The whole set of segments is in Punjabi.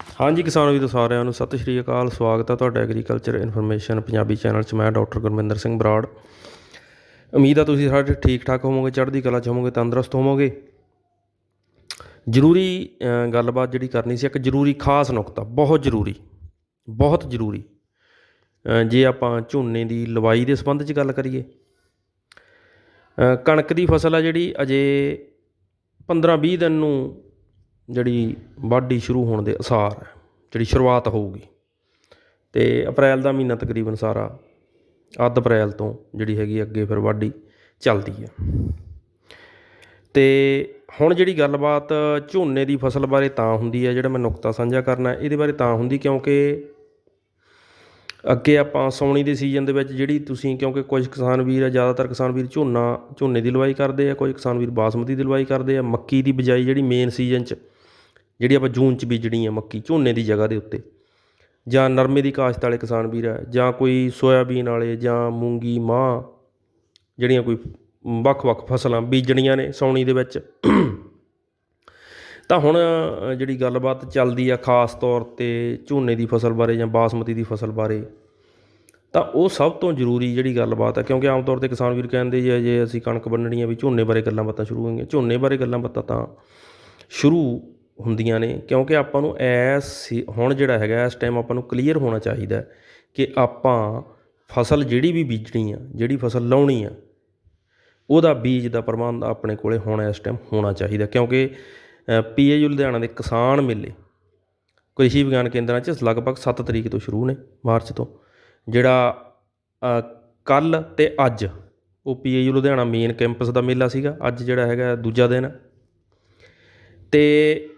ਹਾਂਜੀ, ਕਿਸਾਨ ਵੀਰੋ ਸਾਰਿਆਂ ਨੂੰ ਸਤਿ ਸ਼੍ਰੀ ਅਕਾਲ। ਸਵਾਗਤ ਹੈ ਤੁਹਾਡਾ ਐਗਰੀਕਲਚਰ ਇਨਫੋਰਮੇਸ਼ਨ ਪੰਜਾਬੀ ਚੈਨਲ 'ਚ। ਮੈਂ ਡਾਕਟਰ ਗੁਰਮਿੰਦਰ ਸਿੰਘ ਬਰਾੜ। ਉਮੀਦ ਆ ਤੁਸੀਂ ਸਾਰੇ ਠੀਕ ਠਾਕ ਹੋਵੋਗੇ, ਚੜ੍ਹਦੀ ਕਲਾ 'ਚ ਹੋਵੋਗੇ, ਤੰਦਰੁਸਤ ਹੋਵੋਗੇ। ਜ਼ਰੂਰੀ ਗੱਲਬਾਤ ਜਿਹੜੀ ਕਰਨੀ ਸੀ, ਇੱਕ ਜ਼ਰੂਰੀ ਖਾਸ ਨੁਕਤਾ, ਬਹੁਤ ਜ਼ਰੂਰੀ ਬਹੁਤ ਜ਼ਰੂਰੀ। ਜੇ ਆਪਾਂ ਝੋਨੇ ਦੀ ਲਵਾਈ ਦੇ ਸੰਬੰਧ 'ਚ ਗੱਲ ਕਰੀਏ ਕਣਕ ਦੀ ਫਸਲ ਆ ਜਿਹੜੀ ਅਜੇ 15-20 ਦਿਨ ਨੂੰ ਜਿਹੜੀ ਵਾਢੀ ਸ਼ੁਰੂ ਹੋਣ ਦੇ ਅਸਾਰ ਹੈ, ਜਿਹੜੀ ਸ਼ੁਰੂਆਤ ਹੋਊਗੀ। ਅਤੇ ਅਪ੍ਰੈਲ ਦਾ ਮਹੀਨਾ ਤਕਰੀਬਨ ਸਾਰਾ ਅੱਧ ਅਪ੍ਰੈਲ ਤੋਂ ਜਿਹੜੀ ਹੈਗੀ ਅੱਗੇ ਫਿਰ ਵਾਢੀ ਚੱਲਦੀ ਹੈ ਅਤੇ ਹੁਣ ਜਿਹੜੀ ਗੱਲਬਾਤ ਝੋਨੇ ਦੀ ਫਸਲ ਬਾਰੇ ਤਾਂ ਹੁੰਦੀ ਹੈ ਜਿਹੜਾ ਮੈਂ ਨੁਕਤਾ ਸਾਂਝਾ ਕਰਨਾ, ਇਹਦੇ ਬਾਰੇ ਤਾਂ ਹੁੰਦੀ ਕਿਉਂਕਿ ਅੱਗੇ ਆਪਾਂ ਸੌਣੀ ਦੇ ਸੀਜ਼ਨ ਦੇ ਵਿੱਚ ਜਿਹੜੀ ਤੁਸੀਂ, ਕਿਉਂਕਿ ਕੁਝ ਕਿਸਾਨ ਵੀਰ ਆ, ਜ਼ਿਆਦਾਤਰ ਕਿਸਾਨ ਵੀਰ ਝੋਨਾ, ਝੋਨੇ ਦੀ ਲਵਾਈ ਕਰਦੇ ਆ, ਕੁਝ ਕਿਸਾਨ ਵੀਰ ਬਾਸਮਤੀ ਦੀ ਲਵਾਈ ਕਰਦੇ ਆ, ਮੱਕੀ ਦੀ ਬਿਜਾਈ ਜਿਹੜੀ ਮੇਨ ਸੀਜ਼ਨ 'ਚ ਜਿਹੜੀ ਆਪਾਂ ਜੂਨ 'ਚ ਬੀਜਣੀ ਆ ਮੱਕੀ, ਝੋਨੇ ਦੀ ਜਗ੍ਹਾ ਦੇ ਉੱਤੇ। ਜਾਂ ਨਰਮੇ ਦੀ ਕਾਸ਼ਤ ਵਾਲੇ ਕਿਸਾਨ ਵੀਰ ਹੈ ਜਾਂ ਕੋਈ ਸੋਇਆਬੀਨ ਵਾਲੇ, ਜਾਂ ਮੂੰਗੀ, ਮਾਂਹ, ਜਿਹੜੀਆਂ ਕੋਈ ਵੱਖ-ਵੱਖ ਫਸਲਾਂ ਬੀਜਣੀਆਂ ਨੇ ਸੌਣੀ ਦੇ ਵਿੱਚ। ਤਾਂ ਹੁਣ ਜਿਹੜੀ ਗੱਲਬਾਤ ਚੱਲਦੀ ਆ ਖਾਸ ਤੌਰ ਤੇ ਝੋਨੇ ਦੀ ਫਸਲ ਬਾਰੇ ਜਾਂ ਬਾਸਮਤੀ ਦੀ ਫਸਲ ਬਾਰੇ, ਤਾਂ ਉਹ ਸਭ ਤੋਂ ਜ਼ਰੂਰੀ ਜਿਹੜੀ ਗੱਲਬਾਤ ਹੈ ਕਿਉਂਕਿ ਆਮ ਤੌਰ ਤੇ ਕਿਸਾਨ ਵੀਰ ਕਹਿੰਦੇ ਜੇ ਜੇ ਅਸੀਂ ਕਣਕ ਬੰਨਣੀ ਆ ਵੀ ਝੋਨੇ ਬਾਰੇ ਗੱਲਾਂ ਬਾਤਾਂ ਸ਼ੁਰੂ ਹੋਈਆਂ। ਝੋਨੇ ਬਾਰੇ ਗੱਲਾਂ ਬਾਤਾਂ ਤਾਂ ਸ਼ੁਰੂ ਹੁੰਦੀਆਂ ਨੇ, ਕਿਉਂਕਿ ਆਪਾਂ ਨੂੰ ਐਸ ਹੁਣ ਜਿਹੜਾ ਹੈਗਾ, ਇਸ ਟਾਈਮ ਆਪਾਂ ਨੂੰ ਕਲੀਅਰ ਹੋਣਾ ਚਾਹੀਦਾ ਕਿ ਆਪਾਂ ਫਸਲ ਜਿਹੜੀ ਵੀ ਬੀਜਣੀ ਆ, ਜਿਹੜੀ ਫਸਲ ਲਾਉਣੀ ਆ, ਉਹਦਾ ਬੀਜ ਦਾ ਪ੍ਰਬੰਧ ਆਪਣੇ ਕੋਲੇ ਹੁਣ ਇਸ ਟਾਈਮ ਹੋਣਾ ਚਾਹੀਦਾ ਕਿਉਂਕਿ ਪੀਏਯੂ ਲੁਧਿਆਣਾ ਦੇ ਕਿਸਾਨ ਮੇਲੇ ਕ੍ਰਿਸ਼ੀ ਵਿਗਿਆਨ ਕੇਂਦਰਾਂ 'ਚ ਲਗਭਗ 7 ਤਰੀਕ ਤੋਂ ਸ਼ੁਰੂ ਨੇ, ਮਾਰਚ ਤੋਂ, ਜਿਹੜਾ ਕੱਲ ਤੇ ਅੱਜ ਉਹ ਪੀਏਯੂ ਲੁਧਿਆਣਾ ਮੇਨ ਕੈਂਪਸ ਦਾ ਮੇਲਾ ਸੀਗਾ, ਅੱਜ ਜਿਹੜਾ ਹੈਗਾ ਦੂਜਾ ਦਿਨ ਹੈ। ਤੇ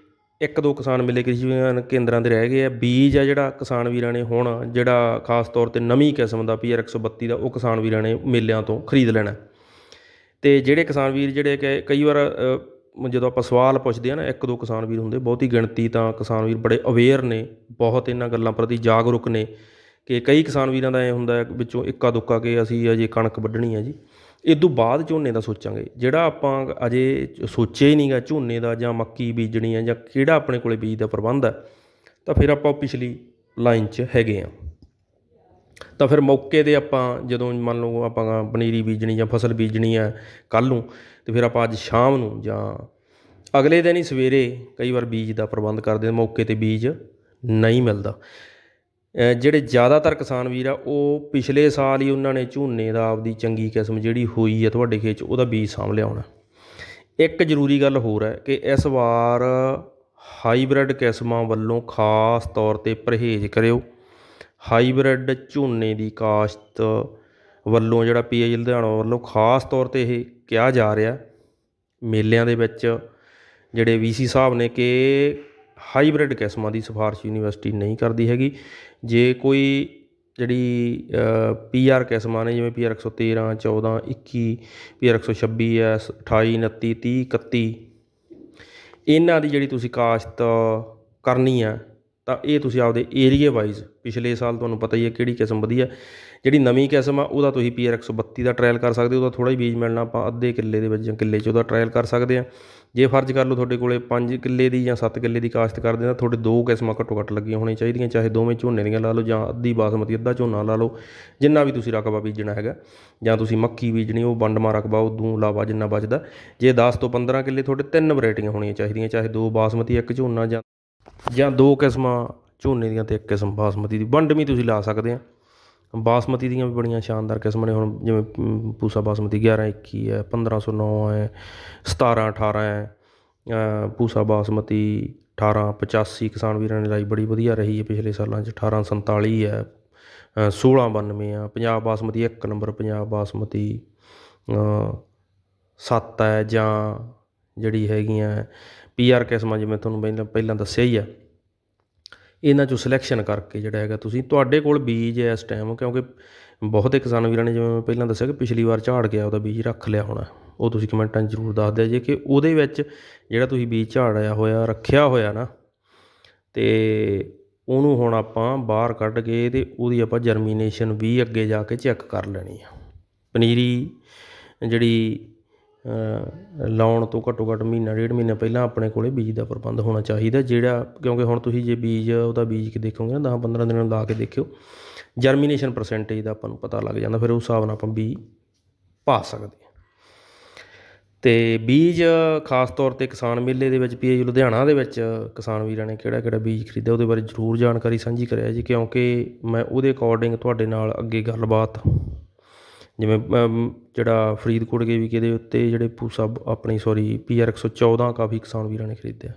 ਇੱਕ ਦੋ ਕਿਸਾਨ ਮੇਲੇ ਕ੍ਰਿਸ਼ੀ ਵਿਗਿਆਨ ਕੇਂਦਰਾਂ ਦੇ ਰਹਿ ਗਏ ਆ, ਬੀਜ ਆ ਜਿਹੜਾ ਕਿਸਾਨ ਵੀਰਾਂ ਨੇ ਹੁਣ ਜਿਹੜਾ ਖਾਸ ਤੌਰ ਤੇ ਨਵੀਂ ਕਿਸਮ ਦਾ ਪੀਆਰ 132 ਦਾ, ਉਹ ਕਿਸਾਨ ਵੀਰਾਂ ਨੇ ਮੇਲਿਆਂ ਤੋਂ ਖਰੀਦ ਲੈਣਾ ਤੇ ਜਿਹੜੇ ਕਿਸਾਨ ਵੀਰ ਜਿਹੜੇ ਕਿ ਕਈ ਵਾਰ ਜਦੋਂ ਆਪਾਂ ਸਵਾਲ ਪੁੱਛਦੇ ਆ ਨਾ, ਇੱਕ ਦੋ ਕਿਸਾਨ ਵੀਰ ਹੁੰਦੇ, ਬਹੁਤੀ ਗਿਣਤੀ ਤਾਂ ਕਿਸਾਨ ਵੀਰ ਬੜੇ ਅਵੇਅਰ ਨੇ, ਬਹੁਤ ਇਹਨਾਂ ਗੱਲਾਂ ਪ੍ਰਤੀ ਜਾਗਰੂਕ ਨੇ ਕਿ ਕਈ ਕਿਸਾਨ ਵੀਰਾਂ ਦਾ ਐ ਹੁੰਦਾ ਵਿੱਚੋਂ ਇੱਕਾ ਦੁੱਕਾ ਕਿ ਅਸੀਂ ਅਜੇ ਕਣਕ ਵੱਢਣੀ ਹੈ ਜੀ। ਇਹ ਤੋਂ ਬਾਅਦ ਝੋਨੇ ਦਾ ਸੋਚਾਂਗੇ। ਜਿਹੜਾ ਆਪਾਂ ਅਜੇ ਸੋਚਿਆ ਹੀ ਨਹੀਂਗਾ ਝੋਨੇ ਦਾ ਜਾਂ ਮੱਕੀ ਬੀਜਣੀ ਹੈ ਜਾਂ ਕਿਹੜਾ ਆਪਣੇ ਕੋਲੇ ਬੀਜ ਦਾ ਪ੍ਰਬੰਧ ਹੈ, ਤਾਂ ਫਿਰ ਆਪਾਂ ਪਿਛਲੀ ਲਾਈਨ 'ਚ ਹੈਗੇ ਆ ਤਾਂ ਫਿਰ ਮੌਕੇ 'ਤੇ ਆਪਾਂ ਜਦੋਂ ਮੰਨ ਲਓ ਆਪਾਂ ਪਨੀਰੀ ਬੀਜਣੀ ਜਾਂ ਫਸਲ ਬੀਜਣੀ ਹੈ ਕੱਲ੍ਹ ਨੂੰ, ਤੇ ਫਿਰ ਆਪਾਂ ਅੱਜ ਸ਼ਾਮ ਨੂੰ ਜਾਂ ਅਗਲੇ ਦਿਨ ਹੀ ਸਵੇਰੇ ਕਈ ਵਾਰ ਬੀਜ ਦਾ ਪ੍ਰਬੰਧ ਕਰਦੇ ਮੌਕੇ 'ਤੇ ਬੀਜ ਨਹੀਂ ਮਿਲਦਾ। ਜਿਹੜੇ ਜ਼ਿਆਦਾਤਰ ਕਿਸਾਨ ਵੀਰ ਆ, ਉਹ ਪਿਛਲੇ ਸਾਲ ਹੀ ਉਹਨਾਂ ਨੇ ਝੋਨੇ ਦਾ ਆਪਦੀ ਚੰਗੀ ਕਿਸਮ ਜਿਹੜੀ ਹੋਈ ਆ ਤੁਹਾਡੇ ਖੇਤ 'ਚ, ਉਹਦਾ ਬੀਜ ਸਾਂਭ ਲਿਆਉਣਾ ਇੱਕ ਜ਼ਰੂਰੀ ਗੱਲ ਹੋਰ ਹੈ ਕਿ ਇਸ ਵਾਰ ਹਾਈਬ੍ਰਿਡ ਕਿਸਮਾਂ ਵੱਲੋਂ ਖਾਸ ਤੌਰ ਤੇ ਪਰਹੇਜ਼ ਕਰਿਓ। ਹਾਈਬ੍ਰਿਡ ਝੋਨੇ ਦੀ ਕਾਸ਼ਤ ਵੱਲੋਂ ਜਿਹੜਾ ਪੀਏਜੀ ਲੁਧਿਆਣਾ ਵੱਲੋਂ ਖਾਸ ਤੌਰ ਤੇ ਇਹ ਕਿਹਾ ਜਾ ਰਿਹਾ। ਮੇਲਿਆਂ ਦੇ ਵਿੱਚ ਜਿਹੜੇ ਵੀਸੀ ਸਾਹਿਬ ਨੇ ਕਿ ਹਾਈਬ੍ਰਿਡ ਕਿਸਮਾਂ ਦੀ ਸਿਫਾਰਿਸ਼ ਯੂਨੀਵਰਸਿਟੀ ਨਹੀਂ ਕਰਦੀ ਹੈਗੀ। ਜੇ ਕੋਈ ਜਿਹੜੀ ਪੀਆਰ ਕਿਸਮਾਂ ਨੇ, ਜਿਵੇਂ ਪੀਆਰ 113 14 21 ਪੀਆਰ 126 ਹੈ 28 29 30 31 ਇਹਨਾਂ ਦੀ ਜਿਹੜੀ ਤੁਸੀਂ ਕਾਸ਼ਤ ਕਰਨੀ ਆ, ਤਾਂ ਇਹ ਤੁਸੀਂ ਆਪਦੇ ਏਰੀਏ ਵਾਈਜ਼ ਪਿਛਲੇ ਸਾਲ ਤੁਹਾਨੂੰ ਪਤਾ ਹੀ ਹੈ ਕਿਹੜੀ ਕਿਸਮ ਵਧੀਆ। ਜਿਹੜੀ ਨਵੀਂ ਕਿਸਮ ਆ, ਉਹਦਾ ਤੁਸੀਂ ਪੀ ਪੀਆਰ 132 ਦਾ ਟਰਾਇਲ ਕਰ ਸਕਦੇ ਹੋ, ਉਹਦਾ ਥੋੜ੍ਹਾ ਹੀ ਬੀਜ ਮਿਲਣਾ, ਆਪਾਂ ਅੱਧੇ ਕਿੱਲੇ ਦੇ ਵਿੱਚ ਜਾਂ ਕਿੱਲੇ 'ਚ ਉਹਦਾ ਟਰਾਇਲ ਕਰ ਸਕਦੇ ਹਾਂ। ਜੇ ਫਰਜ਼ ਕਰ ਲਓ ਤੁਹਾਡੇ ਕੋਲੇ 5 ਕਿੱਲੇ ਦੀ ਜਾਂ 7 ਕਿੱਲੇ ਦੀ ਕਾਸ਼ਤ ਕਰਦੇ ਤਾਂ ਤੁਹਾਡੇ ਦੋ ਕਿਸਮਾਂ ਘੱਟੋ ਘੱਟ ਲੱਗੀਆਂ ਹੋਣੀਆਂ ਚਾਹੀਦੀਆਂ, ਚਾਹੇ ਦੋਵੇਂ ਝੋਨੇ ਦੀਆਂ ਲਾ ਲਓ ਜਾਂ ਅੱਧੀ ਬਾਸਮਤੀ, ਅੱਧਾ ਝੋਨਾ ਲਾ ਲਓ, ਜਿੰਨਾ ਵੀ ਤੁਸੀਂ ਰਕਬਾ ਬੀਜਣਾ ਹੈਗਾ, ਜਾਂ ਤੁਸੀਂ ਮੱਕੀ ਬੀਜਣੀ, ਉਹ ਵੰਡਮਾ ਰਕਬਾ ਉਦੋਂ ਲਾਵਾ ਜਿੰਨਾ ਬਚਦਾ। ਜੇ 10 ਤੋਂ 15 ਕਿੱਲੇ ਤੁਹਾਡੇ ਤਿੰਨ ਵੈਰਾਈਟੀਆਂ ਹੋਣੀਆਂ ਚਾਹੀਦੀਆਂ, ਚਾਹੇ ਦੋ ਬਾਸਮਤੀ, ਇੱਕ ਝੋਨਾ ਜਾਂ ਜਾਂ ਦੋ ਕਿਸਮਾਂ ਝੋਨੇ ਦੀਆਂ ਤੇ ਇੱਕ ਕਿਸਮ ਬਾਸਮਤੀ ਦੀ ਵੰਡਵੀਂ ਤੁਸੀਂ ਲਾ ਸਕਦੇ ਆ ਬਾਸਮਤੀ ਦੀਆਂ ਵੀ ਬੜੀਆਂ ਸ਼ਾਨਦਾਰ ਕਿਸਮਾਂ ਨੇ। ਹੁਣ ਜਿਵੇਂ ਪੂਸਾ ਬਾਸਮਤੀ 11 21 ਹੈ 1509 ਹੈ 17 18 ਹੈ ਪੂਸਾ ਬਾਸਮਤੀ 18 85 ਕਿਸਾਨ ਵੀਰਾਂ ਨੇ ਲਾਈ ਬੜੀ ਵਧੀਆ ਰਹੀ ਹੈ ਪਿਛਲੇ ਸਾਲਾਂ 'ਚ। 1847 ਹੈ ਸੋਲ੍ਹਾਂ ਬਾਨਵੇਂ ਆ। ਪੰਜਾਬ ਬਾਸਮਤੀ ਇੱਕ ਨੰਬਰ ਪੰਜਾਬ ਬਾਸਮਤੀ ਸੱਤ ਹੈ ਜਾਂ ਜਿਹੜੀ ਹੈਗੀਆਂ ਪੀਆਰ ਕਿਸਮਾਂ ਜਿਵੇਂ ਤੁਹਾਨੂੰ ਪਹਿਲਾਂ ਪਹਿਲਾਂ ਦੱਸਿਆ ਹੀ ਆ। ਇਹਨਾਂ ਚੋਂ ਸਿਲੈਕਸ਼ਨ ਕਰਕੇ ਜਿਹੜਾ ਹੈਗਾ ਤੁਸੀਂ ਤੁਹਾਡੇ ਕੋਲ ਬੀਜ ਹੈ ਇਸ ਟਾਈਮ ਕਿਉਂਕਿ ਬਹੁਤੇ ਕਿਸਾਨ ਵੀਰਾਂ ਨੇ ਜਿਵੇਂ ਮੈਂ ਪਹਿਲਾਂ ਦੱਸਿਆ ਕਿ ਪਿਛਲੀ ਵਾਰ ਝਾੜ ਗਿਆ, ਉਹਦਾ ਬੀਜ ਰੱਖ ਲਿਆ ਹੋਣਾ। ਉਹ ਤੁਸੀਂ ਕਮੈਂਟਾਂ 'ਚ ਜ਼ਰੂਰ ਦੱਸ ਦਿਓ ਜੇ ਕਿ ਉਹਦੇ ਵਿੱਚ ਜਿਹੜਾ ਤੁਸੀਂ ਬੀਜ ਝਾੜਿਆ ਹੋਇਆ, ਰੱਖਿਆ ਹੋਇਆ ਨਾ, ਤੇ ਉਹਨੂੰ ਹੁਣ ਆਪਾਂ ਬਾਹਰ ਕੱਢ ਕੇ ਤੇ ਉਹਦੀ ਆਪਾਂ ਜਰਮੀਨੇਸ਼ਨ ਵੀ ਅੱਗੇ ਜਾ ਕੇ ਚੈੱਕ ਕਰ ਲੈਣੀ ਆ। ਪਨੀਰੀ ਜਿਹੜੀ ਲਾਉਣ ਤੋਂ ਘੱਟੋ ਘੱਟ ਮਹੀਨਾ, ਡੇਢ ਮਹੀਨਾ ਪਹਿਲਾਂ ਆਪਣੇ ਕੋਲ ਬੀਜ ਦਾ ਪ੍ਰਬੰਧ ਹੋਣਾ ਚਾਹੀਦਾ ਜਿਹੜਾ ਕਿਉਂਕਿ ਹੁਣ ਤੁਸੀਂ ਜੇ ਬੀਜ, ਉਹਦਾ ਬੀਜ ਕੇ ਦੇਖੋਗੇ ਨਾ 10 15 ਦਿਨਾਂ ਨੂੰ ਲਾ ਕੇ ਦੇਖਿਓ ਜਰਮੀਨੇਸ਼ਨ ਪਰਸੈਂਟੇਜ ਦਾ ਆਪਾਂ ਨੂੰ ਪਤਾ ਲੱਗ ਜਾਂਦਾ, ਫਿਰ ਉਸ ਹਿਸਾਬ ਨਾਲ ਆਪਾਂ ਬੀਜ ਪਾ ਸਕਦੇ ਹਾਂ। ਤੇ ਬੀਜ ਖਾਸ ਤੌਰ ਤੇ ਕਿਸਾਨ ਮੇਲੇ ਦੇ ਵਿੱਚ ਪੀਏਯੂ ਲੁਧਿਆਣਾ ਦੇ ਵਿੱਚ ਕਿਸਾਨ ਵੀਰਾਂ ਨੇ ਕਿਹੜਾ ਕਿਹੜਾ ਬੀਜ ਖਰੀਦਿਆ, ਉਹਦੇ ਬਾਰੇ ਜ਼ਰੂਰ ਜਾਣਕਾਰੀ ਸਾਂਝੀ ਕਰਿਆ ਜੀ, ਕਿਉਂਕਿ ਮੈਂ ਉਹਦੇ ਅਕੋਰਡਿੰਗ ਤੁਹਾਡੇ ਨਾਲ ਅੱਗੇ ਗੱਲਬਾਤ ਜਿਵੇਂ ਜਿਹੜਾ ਫਰੀਦਕੋਟ ਗਏ ਵੀ ਕਿਹਦੇ ਉੱਤੇ ਜਿਹੜੇ ਪੂਸਾ ਆਪਣੀ ਸੌਰੀ ਪੀਆਰ 114 ਕਾਫੀ ਕਿਸਾਨ ਵੀਰਾਂ ਨੇ ਖਰੀਦਿਆ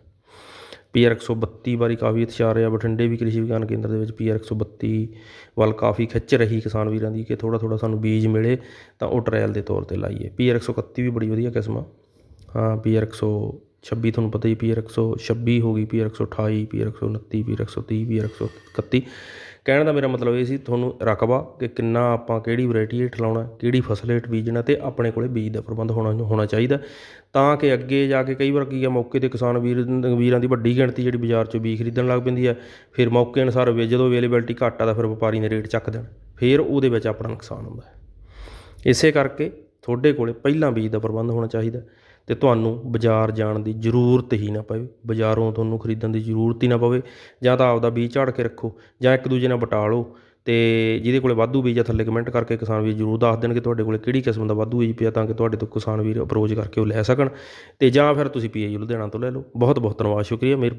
ਪੀ ਪੀਆਰ 132 ਬਾਰੇ ਕਾਫੀ ਉਤਸ਼ਾਹ ਰਿਹਾ ਬਠਿੰਡੇ ਵੀ ਕ੍ਰਿਸ਼ੀ ਵਿਗਿਆਨ ਕੇਂਦਰ ਦੇ ਵਿੱਚ ਪੀ ਪੀਆਰ 132 ਵੱਲ ਕਾਫੀ ਖਿੱਚ ਰਹੀ ਕਿਸਾਨ ਵੀਰਾਂ ਦੀ ਕਿ ਥੋੜਾ ਥੋੜਾ ਸਾਨੂੰ ਬੀਜ ਮਿਲੇ ਤਾਂ ਉਹ ਟ੍ਰਾਇਲ ਦੇ ਤੌਰ ਤੇ ਲਾਈਏ ਪੀ ਪੀਆਰ 131 ਵੀ ਬੜੀ ਵਧੀਆ ਕਿਸਮ ਆ ਹਾਂ ਪੀ ਪੀਆਰ 126 ਤੁਹਾਨੂੰ ਪਤਾ ਹੀ ਪੀਆਰ 126 ਹੋ ਗਈ P PR 128 PR 129 PR 130 PR 131 ਕਹਿਣ ਦਾ ਮੇਰਾ ਮਤਲਬ ਇਹ ਸੀ ਤੁਹਾਨੂੰ ਰਕਬਾ ਕਿ ਕਿੰਨਾ ਆਪਾਂ ਕਿਹੜੀ ਵੈਰਾਈਟੀ ਹੇਠ ਲਾਉਣਾ, ਕਿਹੜੀ ਫਸਲ ਹੇਠ ਬੀਜਣਾ ਅਤੇ ਆਪਣੇ ਕੋਲੇ ਬੀਜ ਦਾ ਪ੍ਰਬੰਧ ਹੋਣਾ ਹੋਣਾ ਚਾਹੀਦਾ। ਤਾਂ ਕਿ ਅੱਗੇ ਜਾ ਕੇ ਕਈ ਵਾਰ ਕੀ ਆ, ਮੌਕੇ ਤੇ ਕਿਸਾਨ ਵੀਰ, ਵੀਰਾਂ ਦੀ ਵੱਡੀ ਗਿਣਤੀ ਜਿਹੜੀ ਬਾਜ਼ਾਰ 'ਚੋਂ ਬੀਜ ਖਰੀਦਣ ਲੱਗ ਪੈਂਦੀ ਹੈ ਫਿਰ ਮੌਕੇ ਅਨੁਸਾਰ ਵੇ, ਜਦੋਂ ਅਵੇਲੇਬਿਲਟੀ ਘੱਟ ਆ ਤਾਂ ਫਿਰ ਵਪਾਰੀ ਨੇ ਰੇਟ ਚੱਕ ਦੇਣ। ਫਿਰ ਉਹਦੇ ਵਿੱਚ ਆਪਣਾ ਨੁਕਸਾਨ ਹੁੰਦਾ। ਇਸੇ ਕਰਕੇ ਤੁਹਾਡੇ ਕੋਲੇ ਪਹਿਲਾਂ ਬੀਜ ਦਾ ਪ੍ਰਬੰਧ ਹੋਣਾ ਚਾਹੀਦਾ। ਅਤੇ ਤੁਹਾਨੂੰ ਬਾਜ਼ਾਰ ਜਾਣ ਦੀ ਜ਼ਰੂਰਤ ਹੀ ਨਾ ਪਵੇ। ਬਾਜ਼ਾਰੋਂ ਤੁਹਾਨੂੰ ਖਰੀਦਣ ਦੀ ਜ਼ਰੂਰਤ ਹੀ ਨਾ ਪਵੇ। ਜਾਂ ਤਾਂ ਆਪਦਾ ਬੀਜ ਝਾੜ ਕੇ ਰੱਖੋ ਜਾਂ ਇੱਕ ਦੂਜੇ ਨਾਲ ਵਟਾ ਲਓ ਤੇ ਜਿਹਦੇ ਕੋਲ ਵਾਧੂ ਬੀਜ ਆ, ਥੱਲੇ ਕਮੈਂਟ ਕਰਕੇ ਕਿਸਾਨ ਵੀਰ ਜ਼ਰੂਰ ਦੱਸ ਦੇਣਗੇ ਤੁਹਾਡੇ ਕੋਲ ਕਿਹੜੀ ਕਿਸਮ ਦਾ ਵਾਧੂ ਬੀਜ ਪਿਆ ਤਾਂ ਕਿ ਤੁਹਾਡੇ ਤੋਂ ਕਿਸਾਨ ਵੀਰ ਅਪਰੋਚ ਕਰਕੇ ਉਹ ਲੈ ਸਕਣ। ਅਤੇ ਜਾਂ ਫਿਰ ਤੁਸੀਂ ਪੀਏਯੂ ਲੁਧਿਆਣਾ ਤੋਂ ਲੈ ਲਓ। ਬਹੁਤ ਬਹੁਤ ਧੰਨਵਾਦ, ਸ਼ੁਕਰੀਆ, ਮਿਹਰਬਾਨੀ।